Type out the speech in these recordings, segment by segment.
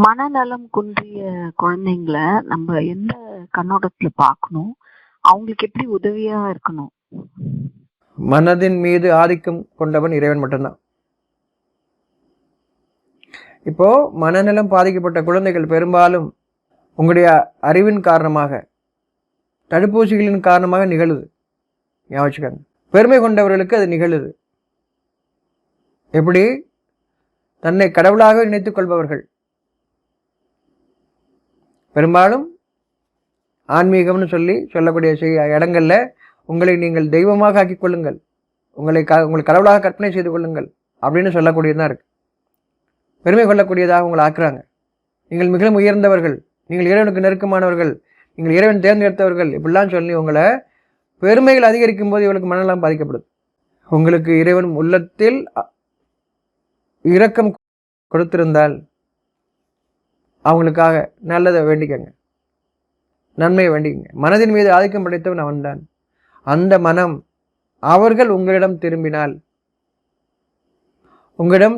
மனநலம் குன்றிய குழந்தைங்கள நம்ம எந்த கண்ணோட்டத்துல பார்க்கணும்? அவங்களுக்கு எப்படி உதவியா இருக்கணும்? மனதின் மீது ஆதிக்கம் கொண்டவன் இறைவன் மட்டும்தான். இப்போ மனநலம் பாதிக்கப்பட்ட குழந்தைகள் பெரும்பாலும் உங்களுடைய அறிவின் காரணமாக தடுப்பூசிகளின் காரணமாக நிகழுது. ஞாபகம் பெருமை கொண்டவர்களுக்கு அது நிகழுது. எப்படி? தன்னை கடவுளாக நினைத்துக் கொள்பவர்கள். பெரும்பாலும் ஆன்மீகம்னு சொல்லி சொல்லக்கூடிய செய்ய இடங்களில் உங்களை நீங்கள் தெய்வமாக ஆக்கிக் கொள்ளுங்கள். உங்களை க உங்களை கடவுளாக கற்பனை செய்து கொள்ளுங்கள் அப்படின்னு சொல்லக்கூடியதாக இருக்குது பெருமை கொள்ளக்கூடியதாக உங்களை ஆக்குறாங்க. நீங்கள் மிகவும் உயர்ந்தவர்கள் நீங்கள் இறைவனுக்கு நெருக்கமானவர்கள் நீங்கள் இறைவன் தேர்ந்தெடுத்தவர்கள் இப்படிலாம் சொல்லி உங்களை பெருமைகள் அதிகரிக்கும் போது இவளுக்கு மனநலம் பாதிக்கப்படுது. உங்களுக்கு இறைவன் உள்ளத்தில் இரக்கம் கொடுத்திருந்தால் அவங்களுக்காக நல்லதை வேண்டிக்கங்க. நன்மையை வேண்டிக்கங்க. மனதின் மீது ஆதிக்கம் படைத்தவன் அவன்தான். அந்த மனம் அவர்கள் உங்களிடம் திரும்பினால் உங்களிடம்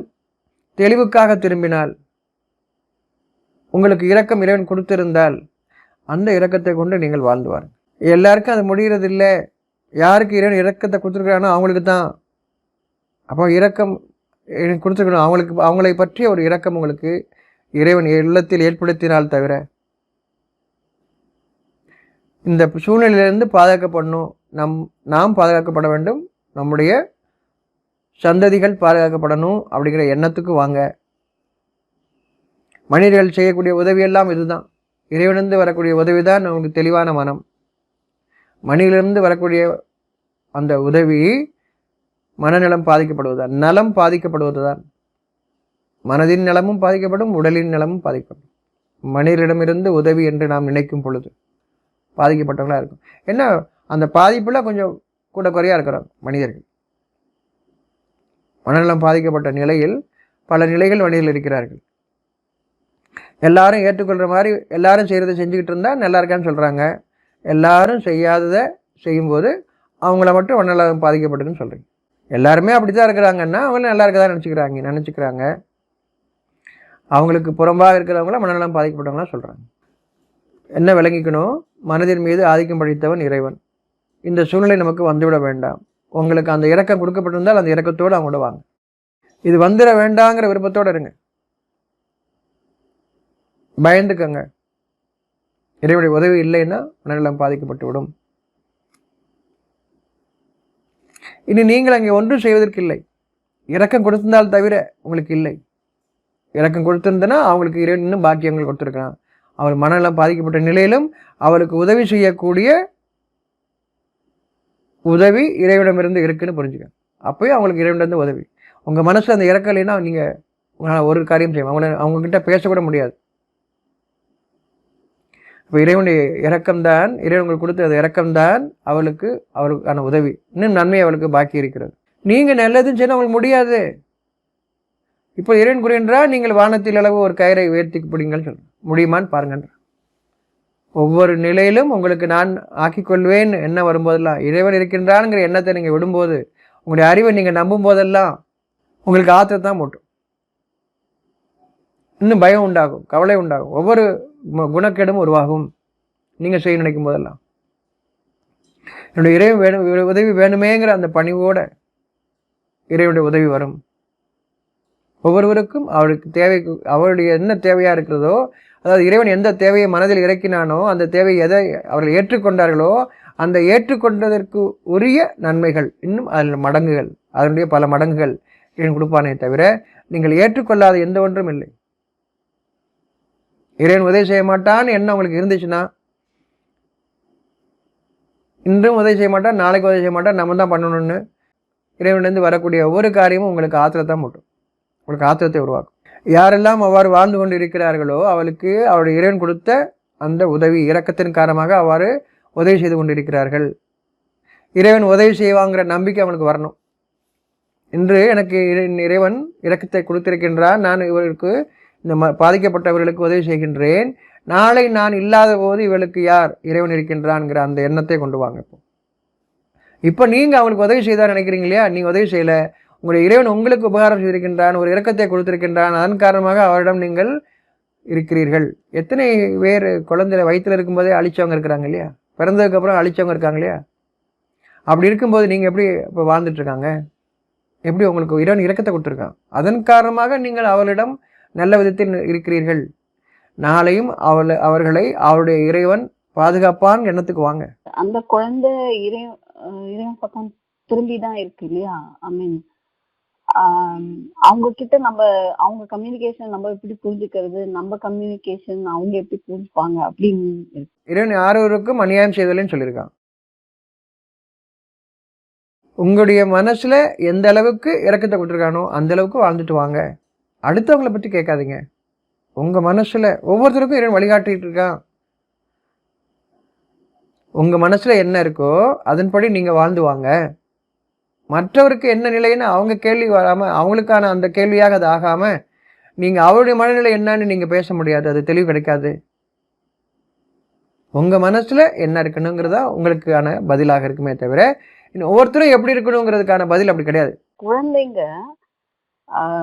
தெளிவுக்காக திரும்பினால் உங்களுக்கு இரக்கம் இறைவன் கொடுத்திருந்தால் அந்த இரக்கத்தை கொண்டு நீங்கள் வாழ்ந்து வாருங்க எல்லாருக்கும் அது முடிகிறதில்லை. யாருக்கு இறைவன் இரக்கத்தை கொடுத்துருக்குறானோ அவங்களுக்கு தான். அப்போ இரக்கம் கொடுத்துருக்கணும். அவங்களுக்கு அவங்களை பற்றிய ஒரு இரக்கம் உங்களுக்கு இறைவன் இல்லத்தில் ஏற்படுத்தினால் தவிர இந்த சூழ்நிலையிலிருந்து பாதுகாக்கப்படணும். நம் நாம் பாதுகாக்கப்பட வேண்டும். நம்முடைய சந்ததிகள் பாதுகாக்கப்படணும் அப்படிங்கிற எண்ணத்துக்கு வாங்க. மனிதர்கள் செய்யக்கூடிய உதவியெல்லாம் இதுதான். இறைவனிருந்து வரக்கூடிய உதவி தான் நமக்கு தெளிவான மனம். மணியிலிருந்து வரக்கூடிய அந்த உதவி மனநலம் பாதிக்கப்படுவதுதான். நலம் பாதிக்கப்படுவதுதான். மனதின் நலமும் பாதிக்கப்படும் உடலின் நலமும் பாதிக்கப்படும். மனிதரிடமிருந்து உதவி என்று நாம் நினைக்கும் பொழுது பாதிக்கப்பட்டவங்களா இருக்கும். என்ன அந்த பாதிப்புல கொஞ்சம் கூட குறையா இருக்கிறாங்க மனிதர்கள். மனநலம் பாதிக்கப்பட்ட நிலையில் பல நிலைகள் மனிதர்கள் இருக்கிறார்கள். எல்லாரும் ஏற்றுக்கொள்கிற மாதிரி எல்லாரும் செய்கிறத செஞ்சுக்கிட்டு இருந்தால் நல்லா இருக்கான்னு சொல்கிறாங்க எல்லாரும் செய்யாததை செய்யும்போது அவங்கள மட்டும் மனநலம் பாதிக்கப்பட்டதுன்னு சொல்கிறீங்க எல்லாருமே அப்படி தான் இருக்கிறாங்கன்னா அவங்களும் நல்லா இருக்கதான் நினச்சிக்கிறாங்க நினச்சிக்கிறாங்க. அவங்களுக்கு புறம்பாக இருக்கிறவங்கள மனநலம் பாதிக்கப்பட்டவங்களாம் சொல்கிறாங்க என்ன விளங்கிக்கணும்? மனதின் மீது ஆதிக்கம் படைத்தவன் இறைவன். இந்த சூழ்நிலை நமக்கு வந்துவிட வேண்டாம். உங்களுக்கு அந்த இறக்கம் கொடுக்கப்பட்டிருந்தால் அந்த இறக்கத்தோடு அவங்களோட வாங்க. இது வந்துட வேண்டாங்கிற விருப்பத்தோடு இருங்க. பயந்துக்கங்க. இறைவனுடைய உதவி இல்லைன்னா மனநலம் பாதிக்கப்பட்டு விடும். இனி நீங்கள் அங்கே ஒன்றும் செய்வதற்கு இல்லை. இறக்கம் கொடுத்திருந்தால் தவிர உங்களுக்கு இல்லை. இறக்கம் கொடுத்திருந்தனா அவங்களுக்கு இறைவன் இன்னும் பாக்கியங்கள் கொடுத்துருக்கிறான். அவர் மனநலம் பாதிக்கப்பட்ட நிலையிலும் அவருக்கு உதவி செய்யக்கூடிய உதவி இறைவிடமிருந்து இருக்குன்னு புரிஞ்சுக்க அப்போயும் அவங்களுக்கு இறைவனிடந்து உதவி. உங்கள் மனசு அந்த இறக்கலைன்னா இல்லைன்னா நீங்கள் உங்களால் ஒரு காரியம் செய்யும் அவங்கள அவங்கக்கிட்ட பேசக்கூட முடியாது. இப்போ இறைவனுடைய இறக்கம்தான் இறைவன் கொடுத்த அந்த இறக்கம்தான் அவளுக்கு அவளுக்கான உதவி. இன்னும் நன்மை அவளுக்கு பாக்கி இருக்கிறது. நீங்கள் நல்லதுன்னு சொன்னால் அவங்களுக்கு முடியாது. இப்போ இறைவன் கூறுகின்றா நீங்கள் வானத்தில் அளவு ஒரு கயிறை உயர்த்தி பிடிங்கள் சொல்ல முடியுமான்னு பாருங்கன்ற ஒவ்வொரு நிலையிலும் உங்களுக்கு நான் ஆக்கிக்கொள்வேன் என்ன வரும்போதெல்லாம்? இறைவன் இருக்கின்றான்ங்கிற எண்ணத்தை நீங்கள் விடும்போது உங்களுடைய அறிவை நீங்கள் நம்பும் போதெல்லாம் உங்களுக்கு ஆத்திரத்தை தான் மூட்டும். இன்னும் பயம் உண்டாகும் கவலை உண்டாகும். ஒவ்வொரு குணக்கெடும் குணக்கேடும் உருவாகும். நீங்கள் செய்ய நினைக்கும் போதெல்லாம். என்னுடைய இறைவன் வேணும் உதவி வேணுமேங்கிற அந்த பணிவோட இறைவனுடைய உதவி வரும். ஒவ்வொருவருக்கும் அவருக்கு தேவை அவருடைய என்ன தேவையாக இருக்கிறதோ அதாவது இறைவன் எந்த தேவையை மனதில் இறக்கினானோ அந்த தேவையை எதை அவர்கள் ஏற்றுக்கொண்டார்களோ அந்த ஏற்றுக்கொண்டதற்கு உரிய நன்மைகள் இன்னும் அதில் மடங்குகள் அதனுடைய பல மடங்குகள் இறைவன் கொடுப்பானே தவிர நீங்கள் ஏற்றுக்கொள்ளாத எந்த ஒன்றும் இல்லை. இறைவன் உதவி செய்ய மாட்டான்னு என்ன உங்களுக்கு இருந்துச்சுன்னா? இன்றும் உதவி செய்ய மாட்டான் நாளைக்கு உதவி செய்ய மாட்டான் நம்ம தான் பண்ணணும்னு. இறைவன்லேருந்து வரக்கூடிய ஒவ்வொரு காரியமும் உங்களுக்கு ஆத்திரத்தான் மட்டும். உங்களுக்கு ஆத்திரத்தை உருவாக்கும். யாரெல்லாம் அவ்வாறு வாழ்ந்து கொண்டு இருக்கிறார்களோ அவளுக்கு அவருடைய இறைவன் கொடுத்த அந்த உதவி இறக்கத்தின் காரணமாக அவ்வாறு உதவி செய்து கொண்டிருக்கிறார்கள். இறைவன் உதவி செய்வாங்கிற நம்பிக்கை அவனுக்கு வரணும். இன்று எனக்கு இறை- இறைவன் இறக்கத்தை கொடுத்திருக்கின்றான் நான் இவருக்கு இந்த ம பாதிக்கப்பட்டவர்களுக்கு உதவி செய்கின்றேன். நாளை நான் இல்லாத போது இவளுக்கு யார் இறைவன் இருக்கின்றான்ங்கிற அந்த எண்ணத்தை கொண்டு வாங்க இப்போ. இப்போ நீங்கள் அவளுக்கு உதவி செய்தார் நினைக்கிறீங்க இல்லையா? நீங்கள் உதவி செய்யலை. உங்களுடைய இறைவன் உங்களுக்கு உபகாரம் செய்திருக்கின்றான் ஒரு இரக்கத்தை கொடுத்திருக்கின்றான். அதன் காரணமாக அவரிடம் நீங்கள் இருக்கிறீர்கள். எத்தனை பேர் குழந்தை வயிற்றில் இருக்கும்போதே அழிச்சவங்க இருக்கிறாங்க இல்லையா? பிறந்ததுக்கப்புறம் அழிச்சவங்க இருக்காங்க இல்லையா? அப்படி இருக்கும்போது நீங்கள் எப்படி இப்போ வாழ்ந்துட்டுருக்காங்க? எப்படி உங்களுக்கு இறைவன் இரக்கத்தை கொடுத்துருக்கான்? அதன் காரணமாக நீங்கள் அவளிடம் நல்ல விதத்தில் இருக்கிறீர்கள். நாளையும் அவளை அவர்களை அவருடைய இறைவன் பாதுகாப்பான் எண்ணத்துக்கு வாங்க. அந்த குழந்தை இறை இறைவன் பக்கம் திரும்பி தான் இருக்கு இல்லையா? ஐ மீன் அவங்க கிட்ட நம்ம அவங்க கம்யூனிகேஷன் நம்ம எப்படி புரிஞ்சுக்கிறது நம்ம கம்யூனிகேஷன் அவங்க எப்படி புரிஞ்சுப்பாங்க அப்படின்னு இருக்கு. இறைவன் யாரொருக்கும் அநியாயம் செய்தலைன்னு சொல்லியிருக்கான். உங்களுடைய மனசுல எந்த அளவுக்கு இறக்கத்தை கொடுத்துருக்கானோ அந்த அளவுக்கு வாழ்ந்துட்டு வாங்க. அடுத்தவங்கள பற்றி கேட்காதீங்க. உங்க மனசுல ஒவ்வொருத்தருக்கும் இறைவன் வழிகாட்டிட்டு இருக்கான். உங்க மனசுல என்ன இருக்கோ அதன்படி நீங்க வாழ்ந்து வாங்க. மற்றவருக்கு என்ன நிலைன்னு அவங்க கேள்வி வராம அவங்களுக்கான அந்த கேள்வியாக அது ஆகாம நீங்க அவருடைய மனநிலை என்னன்னு நீங்க பேச முடியாது. அது தெளிவு கிடைக்காது. உங்க மனசுல என்ன இருக்கணுங்கிறதா உங்களுக்கான பதிலாக இருக்குமே தவிர இன்னும் ஒவ்வொருத்தரும் எப்படி இருக்கணுங்கிறதுக்கான பதில் அப்படி கிடையாது. குழந்தைங்க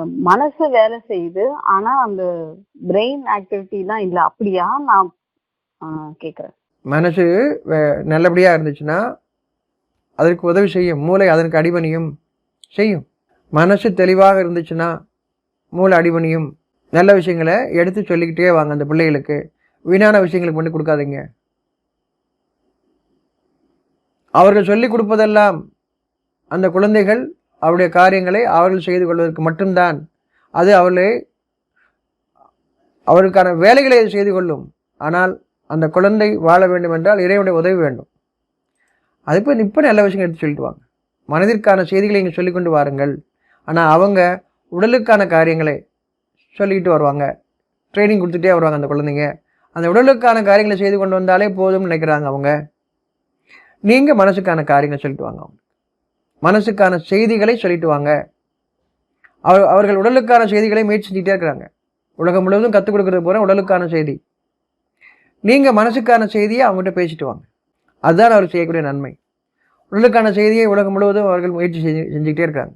மனசு வேலை செய்யுது. ஆனா அந்த பிரெயின் ஆக்டிவிட்டி தான் இல்ல. அப்படியா? நான் ஆஹ் கேக்குறேன். மனசு வே- நல்லபடியா இருந்துச்சுன்னா அதற்கு உதவி செய்யும் மூளை அதற்கு அடிபணியும் செய்யும். மனசு தெளிவாக இருந்துச்சுன்னா மூளை அடிபணியும். நல்ல விஷயங்களை எடுத்து சொல்லிக்கிட்டே வாங்க அந்த பிள்ளைகளுக்கு. வீணான விஷயங்களுக்கு பண்ணி கொடுக்காதீங்க. அவர்கள் சொல்லிக் கொடுப்பதெல்லாம் அந்த குழந்தைகள் அவருடைய காரியங்களை அவர்கள் செய்து கொள்வதற்கு மட்டும்தான். அது அவர்களை அவருக்கான வேலைகளை செய்து கொள்ளும். ஆனால் அந்த குழந்தை வாழ வேண்டும் என்றால் இறைவனுடைய உதவி வேண்டும். அது போய் இப்போ நல்ல விஷயம் எடுத்து சொல்லிட்டு வாங்க. மனதிற்கான செய்திகளை இங்கே சொல்லிக்கொண்டு வாருங்கள். ஆனால் அவங்க உடலுக்கான காரியங்களை சொல்லிக்கிட்டு வருவாங்க. ட்ரைனிங் கொடுத்துட்டே வருவாங்க அந்த குழந்தைங்க. அந்த உடலுக்கான காரியங்களை செய்து கொண்டு வந்தாலே போதும்னு நினைக்கிறாங்க அவங்க. நீங்கள் மனசுக்கான காரியங்களை சொல்லிட்டு வாங்க அவங்க. மனசுக்கான செய்திகளை சொல்லிட்டு வாங்க. அவர் அவர்கள் உடலுக்கான செய்திகளை முயற்சி செஞ்சுட்டே இருக்கிறாங்க. உலகம் முழுவதும் கற்றுக் கொடுக்குறது போகிற உடலுக்கான செய்தி. நீங்கள் மனசுக்கான செய்தியை அவங்ககிட்ட பேசிட்டு வாங்க. அதுதான் அவர் செய்யக்கூடிய நன்மை. உடலுக்கான செய்தியை உலகம் முழுவதும் அவர்கள் முயற்சி செஞ்சு செஞ்சுக்கிட்டே இருக்காங்க.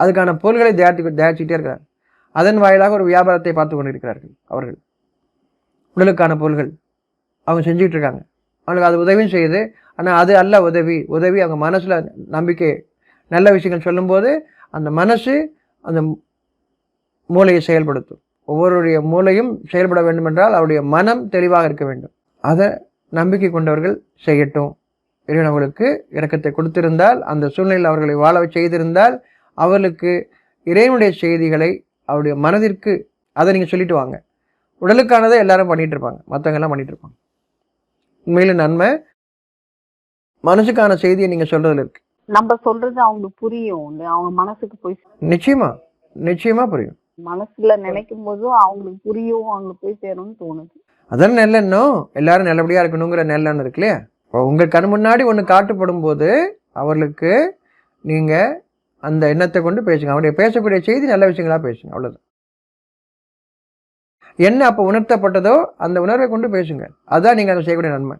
அதுக்கான பொருள்களை தயாரித்து தயாரிச்சுக்கிட்டே இருக்கிறாங்க அதன் வாயிலாக ஒரு வியாபாரத்தை பார்த்து கொண்டிருக்கிறார்கள் அவர்கள். உடலுக்கான பொருள்கள் அவங்க செஞ்சுக்கிட்டு இருக்காங்க. அவங்களுக்கு அது உதவியும் செய்யுது. ஆனால் அது அல்ல உதவி. உதவி அவங்க மனசில் நம்பிக்கை நல்ல விஷயங்கள் சொல்லும்போது அந்த மனசு அந்த மூளையை செயல்படுத்தும். ஒவ்வொருடைய மூளையும் செயல்பட வேண்டும் என்றால் அவருடைய மனம் தெளிவாக இருக்க வேண்டும். அதை நம்பிக்கை கொண்டவர்கள் செய்யட்டும். இறைவன் அவர்களுக்கு இரக்கத்தை கொடுத்திருந்தால் அந்த சூழ்நிலையில் அவர்களை வாழ செய்திருந்தால் அவர்களுக்கு இறைவனுடைய செய்திகளை அவருடைய மனதிற்கு அதை நீங்கள் சொல்லிட்டு வாங்க. உடலுக்கானதை எல்லாரும் பண்ணிட்டு இருப்பாங்க. மற்றவங்க எல்லாம் பண்ணிட்டு இருப்பாங்க. உண்மையில நன்மை. மனசுக்கான செய்தியை நீங்கள் சொல்றதுல இருக்கு. நம்ம சொல்றது அவங்களுக்கு புரியும். அவங்க மனசுக்கு போய் நிச்சயமா. நிச்சயமா புரியும். மனசுல நினைக்கும் போதும் அவங்களுக்கு புரியும் அவங்களுக்கு போய் சேரும்னு தோணுது. அதான் நல்லெண்ணம் எல்லாரும் நல்லபடியாக இருக்கணுங்கிற நல்லெண்ணம் இருக்கு இல்லையா? இப்போ உங்கள் கண் முன்னாடி ஒன்று காட்டுப்படும் போது அவர்களுக்கு நீங்கள் அந்த எண்ணத்தை கொண்டு பேசுங்க. அவருடைய பேசக்கூடிய செய்தி நல்ல விஷயங்களா பேசுங்க. அவ்வளோதான் என்ன அப்போ உணர்த்தப்பட்டதோ அந்த உணர்வை கொண்டு பேசுங்க. அதான் நீங்கள் அதை செய்யக்கூடிய நன்மை.